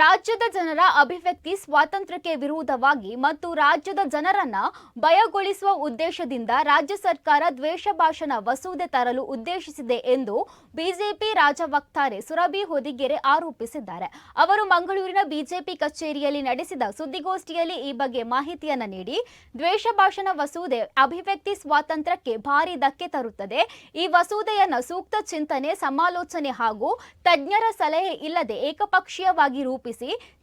ರಾಜ್ಯದ ಜನರ ಅಭಿವ್ಯಕ್ತಿ ಸ್ವಾತಂತ್ರ್ಯಕ್ಕೆ ವಿರೋಧವಾಗಿ ಮತ್ತು ರಾಜ್ಯದ ಜನರನ್ನ ಭಯಗೊಳಿಸುವ ಉದ್ದೇಶದಿಂದ ರಾಜ್ಯ ಸರ್ಕಾರ ದ್ವೇಷ ಭಾಷಣ ಮಸೂದೆ ತರಲು ಉದ್ದೇಶಿಸಿದೆ ಎಂದು ಬಿಜೆಪಿ ರಾಜ್ಯ ವಕ್ತಾರೆ ಸುರಭಿ ಹೊದಿಗೆರೆ ಆರೋಪಿಸಿದ್ದಾರೆ. ಅವರು ಮಂಗಳೂರಿನ ಬಿಜೆಪಿ ಕಚೇರಿಯಲ್ಲಿ ನಡೆಸಿದ ಸುದ್ದಿಗೋಷ್ಠಿಯಲ್ಲಿ ಈ ಬಗ್ಗೆ ಮಾಹಿತಿಯನ್ನ ನೀಡಿ, ದ್ವೇಷ ಭಾಷಣ ಮಸೂದೆ ಅಭಿವ್ಯಕ್ತಿ ಸ್ವಾತಂತ್ರ್ಯಕ್ಕೆ ಭಾರಿ ಧಕ್ಕೆ ತರುತ್ತದೆ. ಈ ವಸೂದೆಯನ್ನ ಸೂಕ್ತ ಚಿಂತನೆ, ಸಮಾಲೋಚನೆ ಹಾಗೂ ತಜ್ಞರ ಸಲಹೆ ಇಲ್ಲದೆ ಏಕಪಕ್ಷೀಯವಾಗಿ ರೂಪಿಸಿ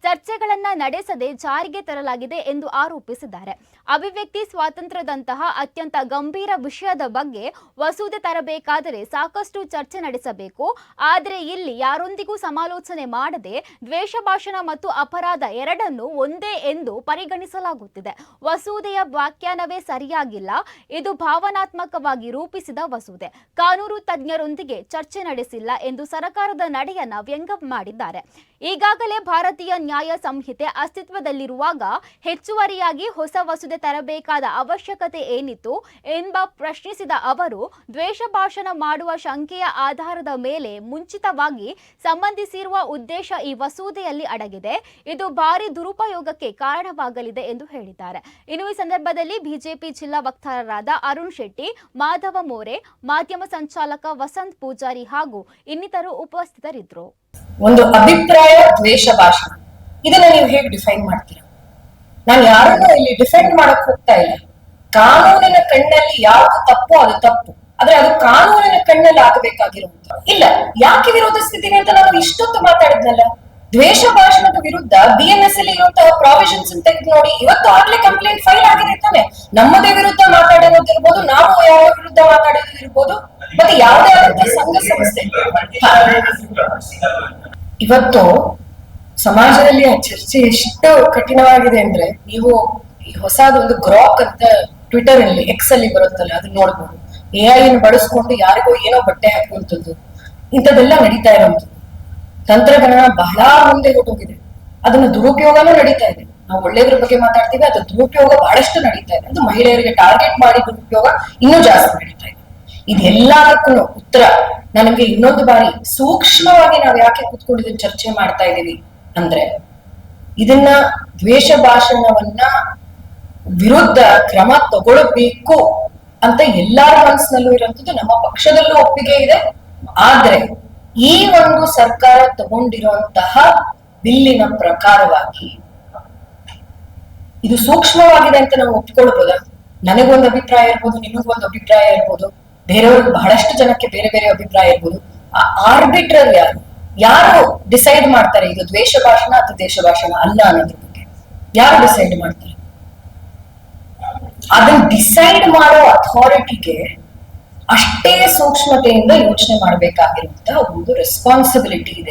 ಚರ್ಚೆಗಳನ್ನ ನಡೆಸದೆ ಜಾರಿಗೆ ತರಲಾಗಿದೆ ಎಂದು ಆರೋಪಿಸಿದ್ದಾರೆ. ಅಭಿವ್ಯಕ್ತಿ ಸ್ವಾತಂತ್ರ್ಯದಂತಹ ಅತ್ಯಂತ ಗಂಭೀರ ವಿಷಯದ ಬಗ್ಗೆ ವಸೂದೆ ತರಬೇಕಾದರೆ ಸಾಕಷ್ಟು ಚರ್ಚೆ ನಡೆಸಬೇಕು. ಆದರೆ ಇಲ್ಲಿ ಯಾರೊಂದಿಗೂ ಸಮಾಲೋಚನೆ ಮಾಡದೆ ದ್ವೇಷ ಭಾಷಣ ಮತ್ತು ಅಪರಾಧ ಎರಡನ್ನು ಒಂದೇ ಎಂದು ಪರಿಗಣಿಸಲಾಗುತ್ತಿದೆ. ವಸೂದೆಯ ವ್ಯಾಖ್ಯಾನವೇ ಸರಿಯಾಗಿಲ್ಲ. ಇದು ಭಾವನಾತ್ಮಕವಾಗಿ ರೂಪಿಸಿದ ವಸೂದೆ ಕಾನೂನು ತಜ್ಞರೊಂದಿಗೆ ಚರ್ಚೆ ನಡೆಸಿಲ್ಲ ಎಂದು ಸರ್ಕಾರದ ನಡೆಯನ್ನ ವ್ಯಂಗ್ಯ ಮಾಡಿದ್ದಾರೆ. ಈಗಾಗಲೇ ಭಾರತೀಯ ನ್ಯಾಯ ಸಂಹಿತೆ ಅಸ್ತಿತ್ವದಲ್ಲಿರುವಾಗ ಹೆಚ್ಚುವರಿಯಾಗಿ ಹೊಸ ಮಸೂದೆ ತರಬೇಕಾದ ಅವಶ್ಯಕತೆ ಏನಿತ್ತು ಎಂಬ ಪ್ರಶ್ನಿಸಿದ ಅವರು, ದ್ವೇಷ ಭಾಷಣ ಮಾಡುವ ಶಂಕೆಯ ಆಧಾರದ ಮೇಲೆ ಮುಂಚಿತವಾಗಿ ಸಂಬಂಧಿಸಿರುವ ಉದ್ದೇಶ ಈ ವಸೂದೆಯಲ್ಲಿ ಅಡಗಿದೆ. ಇದು ಭಾರಿ ದುರುಪಯೋಗಕ್ಕೆ ಕಾರಣವಾಗಲಿದೆ ಎಂದು ಹೇಳಿದ್ದಾರೆ. ಇನ್ನು ಈ ಸಂದರ್ಭದಲ್ಲಿ ಬಿಜೆಪಿ ಜಿಲ್ಲಾ ವಕ್ತಾರರಾದ ಅರುಣ್ ಶೆಟ್ಟಿ, ಮಾಧವ ಮೋರೆ, ಮಾಧ್ಯಮ ಸಂಚಾಲಕ ವಸಂತ್ ಪೂಜಾರಿ ಹಾಗೂ ಇನ್ನಿತರು ಉಪಸ್ಥಿತರಿದ್ದರು. ಒಂದು ಅಭಿಪ್ರಾಯ ದ್ವೇಷ ಭಾಷಣ. ಇದನ್ನ ನೀವು ಹೇಗೆ ಡಿಫೈನ್ ಮಾಡ್ತೀರಾ? ನಾನು ಯಾರನ್ನು ಇಲ್ಲಿ ಡಿಫೆಂಡ್ ಮಾಡಕ್ ಹೋಗ್ತಾ ಇಲ್ಲ. ಕಾನೂನಿನ ಕಣ್ಣಲ್ಲಿ ಯಾವ್ದು ತಪ್ಪು ಅದು ತಪ್ಪು. ಆದ್ರೆ ಅದು ಕಾನೂನಿನ ಕಣ್ಣಲ್ಲಿ ಆಗಬೇಕಾಗಿರುವಂತ. ಇಲ್ಲ, ಯಾಕೆ ವಿರೋಧಿಸ್ತಿದ್ದೀನಿ ಅಂತ ನಾನು ಇಷ್ಟೊತ್ತು ಮಾತಾಡಿದ್ನಲ್ಲ? ದ್ವೇಷ ಭಾಷಣದ ವಿರುದ್ಧ ಬಿ ಎನ್ ಎಸ್ ಅಲ್ಲಿ ಇರುವಂತಹ ಪ್ರಾವಿಷನ್ಸ್ ತೆಗೆದು ನೋಡಿ, ಇವತ್ತು ಆಗ್ಲೇ ಕಂಪ್ಲೇಂಟ್ ಫೈಲ್ ಆಗಿದೆ ತಾನೆ. ನಮ್ಮದೇ ವಿರುದ್ಧ ಮಾತಾಡೋದು ಇರ್ಬೋದು, ನಾವು ಯಾವ ವಿರುದ್ಧ ಮಾತಾಡೋದು ಇರ್ಬೋದು, ಮತ್ತೆ ಯಾವುದೇ ಆದಂತಹ ಸಂಘ ಸಂಸ್ಥೆ. ಇವತ್ತು ಸಮಾಜದಲ್ಲಿ ಆ ಚರ್ಚೆ ಎಷ್ಟು ಕಠಿಣವಾಗಿದೆ ಅಂದ್ರೆ ನೀವು ಹೊಸದೊಂದು ಗ್ರಾಕ್ ಅಂತ ಟ್ವಿಟರ್ ಅಲ್ಲಿ ಎಕ್ಸ್ ಅಲ್ಲಿ ಬರುತ್ತಲ್ಲ, ಅದನ್ನ ನೋಡ್ಬೋದು. ಎ ಐ ಬಳಸ್ಕೊಂಡು ಯಾರಿಗೋ ಏನೋ ಬಟ್ಟೆ ಹಾಕುವಂಥದ್ದು ಇಂಥದ್ದೆಲ್ಲ ನಡೀತಾ ಇರೋಂಥದ್ದು ತಂತ್ರಜ್ಞಾನ ಬಹಳ ಮುಂದೆ ಹೋಗಿದೆ. ಅದನ್ನ ದುರುಪಯೋಗನೂ ನಡೀತಾ ಇದೆ. ನಾವು ಒಳ್ಳೆಯದ್ರ ಬಗ್ಗೆ ಮಾತಾಡ್ತೀವಿ, ಅದು ದುರುಪಯೋಗ ಬಹಳಷ್ಟು ನಡೀತಾ ಇದೆ ಅದು ಮಹಿಳೆಯರಿಗೆ ಟಾರ್ಗೆಟ್ ಮಾಡಿ ದುರುಪಯೋಗ ಇನ್ನೂ ಜಾಸ್ತಿ ನಡೀತಾ ಇದೆ. ಇದೆಲ್ಲದಕ್ಕೂ ಉತ್ತರ ನನಗೆ ಇನ್ನೊಂದು ಬಾರಿ ಸೂಕ್ಷ್ಮವಾಗಿ ನಾವು ಯಾಕೆ ಕೂತ್ಕೊಂಡು ಚರ್ಚೆ ಮಾಡ್ತಾ ಇದ್ದೀವಿ ಅಂದ್ರೆ ಇದನ್ನ ದ್ವೇಷ ಭಾಷಣವನ್ನ ವಿರುದ್ಧ ಕ್ರಮ ತಗೊಳ್ಬೇಕು ಅಂತ ಎಲ್ಲರ ಮನಸ್ಸಿನಲ್ಲೂ ಇರುವಂತದ್ದು ನಮ್ಮ ಪಕ್ಷದಲ್ಲೂ ಒಪ್ಪಿಗೆ ಇದೆ. ಆದ್ರೆ ಈ ಒಂದು ಸರ್ಕಾರ ತಗೊಂಡಿರುವಂತಹ ಬಿಲ್ಲಿನ ಪ್ರಕಾರವಾಗಿ ಇದು ಸೂಕ್ಷ್ಮವಾಗಿದೆ ಅಂತ ನಾವು ಒಪ್ಕೊಳ್ಬೋದ ನನಗೊಂದು ಅಭಿಪ್ರಾಯ ಇರ್ಬೋದು, ನಿಮಗೊಂದು ಅಭಿಪ್ರಾಯ ಇರ್ಬೋದು. ಬೇರೆಯವ್ರಿಗೆ ಬಹಳಷ್ಟು ಜನಕ್ಕೆ ಬೇರೆ ಬೇರೆ ಅಭಿಪ್ರಾಯ ಇರ್ಬೋದು. ಆರ್ಬಿಟ್ರಲ್ ಯಾರು ಯಾರು ಡಿಸೈಡ್ ಮಾಡ್ತಾರೆ ಇದು ದ್ವೇಷ ಭಾಷಣ ಅಥವಾ ದೇಶ ಭಾಷಣ ಅಲ್ಲ ಅನ್ನೋದ್ರ ಬಗ್ಗೆ? ಯಾರು ಡಿಸೈಡ್ ಮಾಡ್ತಾರೆ? ಅದನ್ನ ಡಿಸೈಡ್ ಮಾಡೋ ಅಥಾರಿಟಿಗೆ ಅಷ್ಟೇ ಸೂಕ್ಷ್ಮತೆಯಿಂದ ಯೋಚನೆ ಮಾಡಬೇಕಾಗಿರುವಂತಹ ಒಂದು ರೆಸ್ಪಾನ್ಸಿಬಿಲಿಟಿ ಇದೆ.